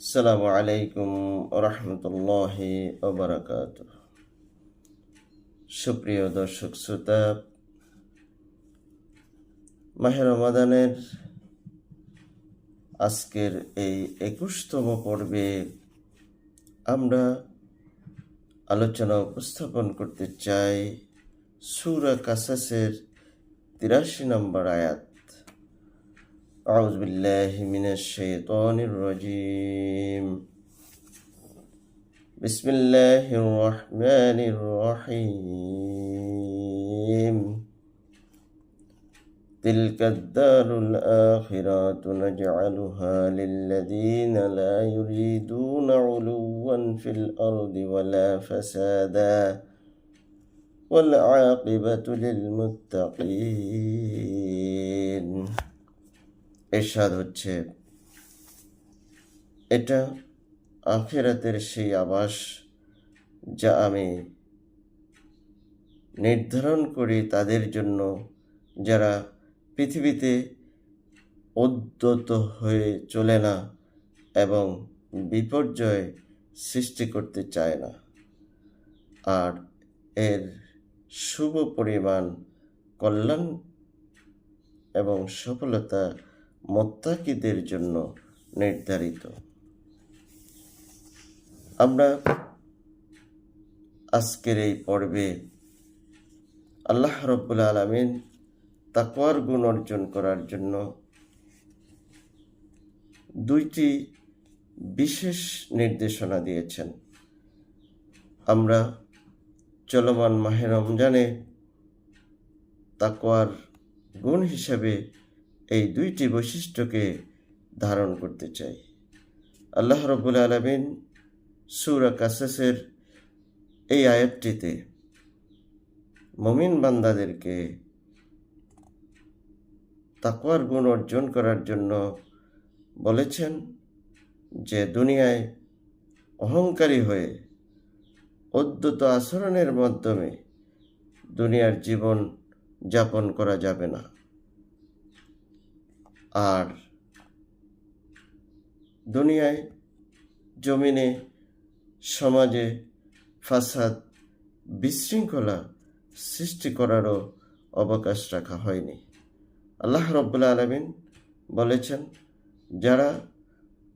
আসসালামু আলাইকুম রহমতুল্লাহি ওবরাকাত সুপ্রিয় দর্শক শ্রোতা মাহের রমাদানের আজকের এই একুশতম পর্বে আমরা আলোচনা উপস্থাপন করতে চাই সুরা কাসাসের তিরাশি নম্বর আয়াত। أعوذ بالله من الشيطان الرجيم. بسم الله الرحمن الرحيم. تلك الدار الآخرة نجعلها للذين لا يريدون علوا في الأرض ولا فسادا. والعاقبة للمتقين. এরশাদ হচ্ছে। এটা আখেরাতের সেই আবাস যা আমি নির্ধারণ করি তাদের জন্য যারা পৃথিবীতে উদ্যত হয়ে চলে না এবং বিপর্যয় সৃষ্টি করতে চায় না। আর এর শুভ পরিমাণ কল্যাণ এবং সফলতা মোত্তাকিদের জন্য নির্ধারিত। আমরা আজকের এই পর্বে আল্লাহ রব্বুল আলমিন তাকওয়ার গুণ অর্জন করার জন্য দুইটি বিশেষ নির্দেশনা দিয়েছেন। আমরা চলমান মাহে রমজানে তাকওয়ার গুণ হিসাবে এই দুইটি বৈশিষ্ট্যকে ধারণ করতে চাই। আল্লাহ রব্বুল আলমিন সুরা কাসাসের এই আয়াতটিতে মমিন বান্দাদেরকে তাকওয়ার গুণ অর্জন করার জন্য বলেছেন যে, দুনিয়ায় অহংকারী হয়ে অদ্যত আচরণের মাধ্যমে দুনিয়ার জীবন যাপন করা যাবে না। আর দুনিয়ায়, জমিনে, সমাজে ফাসাদ বিশৃঙ্খলা সৃষ্টি করারও অবকাশ রাখা হয়নি। আল্লাহ রব্বুল্লা আলমিন বলেছেন, যারা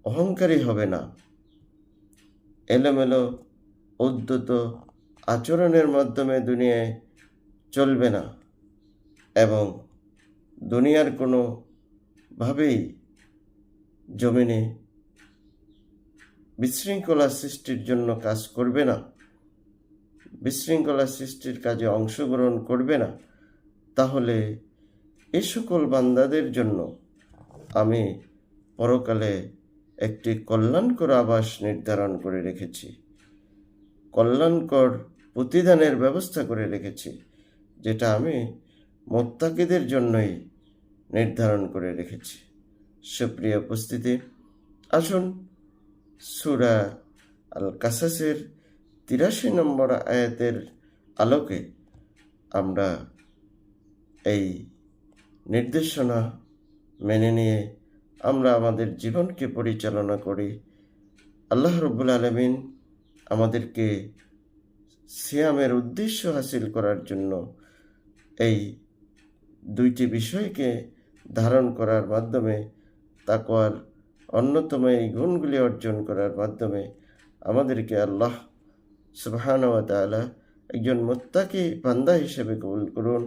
অহংকারী হবে না, এলোমেলো উদ্যত আচরণের মাধ্যমে দুনিয়ায় চলবে না এবং দুনিয়ার কোনো ভাবেই জমিনে বিশৃঙ্খলা সৃষ্টির জন্য কাজ করবে না, বিশৃঙ্খলা সৃষ্টির কাজে অংশগ্রহণ করবে না, তাহলে এ সকল বান্দাদের জন্য আমি পরকালে একটি কল্যাণকর আবাস নির্ধারণ করে রেখেছি, কল্যাণকর প্রতিদানের ব্যবস্থা করে রেখেছি, যেটা আমি মোত্তাকিদের জন্যই নির্ধারণ করে রেখেছি। সুপ্রিয় উপস্থিতি, আসুন সুরা আল কাসাসের তিরাশি নম্বর আয়াতের আলোকে আমরা এই নির্দেশনা মেনে নিয়ে আমরা আমাদের জীবনকে পরিচালনা করি। আল্লাহ রব্বুল আলমিন আমাদেরকে সিয়ামের উদ্দেশ্য হাসিল করার জন্য এই দুইটি বিষয়কে ধারণ করার মাধ্যমে তাকওয়ার অন্যতম এই গুণগুলি অর্জন করার মাধ্যমে আমাদেরকে আল্লাহ সুবাহান তালা একজন মোত্তাকি বান্দা হিসেবে কবুল করুন।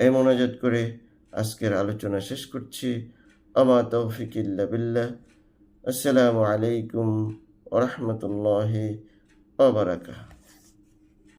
এই মনোজাত করে আজকের আলোচনা শেষ করছি। আমা তৌফিকিল্লা বিল্লাহ। আসসালামু আলাইকুম ওরহমতুল্লাহি ওবরাকাত